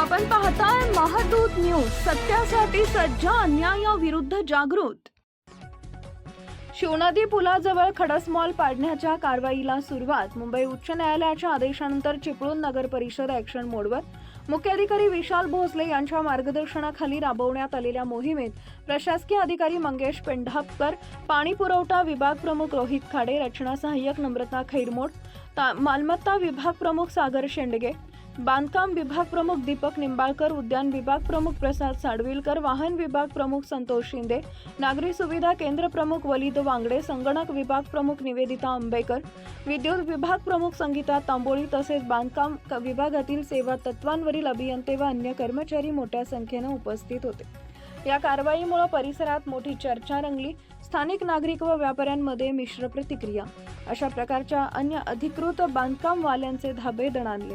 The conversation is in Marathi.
आपण पाहताय महादूत न्यूज सत्यासाठी सज्ज अन्यायाविरुद्ध जागृत. शिवनदी पुलाजवळ खडस मॉल पाडण्याच्या कारवाईला सुरुवात. मुंबई उच्च न्यायालयाच्या आदेशानंतर चिपळूण नगर परिषद ॲक्शन मोडवर. मुख्याधिकारी विशाल भोसले यांच्या मार्गदर्शनाखाली राबवण्यात आलेल्या मोहिमेत प्रशासकीय अधिकारी मंगेश पेंढापकर पाणी पुरवठा विभाग प्रमुख रोहित खाडे रचना सहाय्यक नम्रता खैरमोड ता- मालमत्ता विभाग प्रमुख सागर शेंडगे बांधकाम विभाग प्रमुख दीपक निंबाळकर उद्यान विभाग प्रमुख प्रसाद साडविलकर वाहन विभाग प्रमुख संतोष शिंदे नागरी सुविधा केंद्र प्रमुख वलिद वांगडे संगणक विभाग प्रमुख निवेदिता आंबेकर विद्युत विभाग प्रमुख संगीता तांबोळी तसेच बांधकाम क- विभागातील सेवा तत्वांवरील अभियंते व अन्य कर्मचारी मोठ्या संख्येनं उपस्थित होते. या कारवाईमुळे परिसरात मोठी चर्चा रंगली. स्थानिक नागरिक व व्यापाऱ्यांमध्ये मिश्र प्रतिक्रिया. अशा प्रकारच्या अन्य अधिकृत बांधकामवाल्यांचे धाबे दणाणले.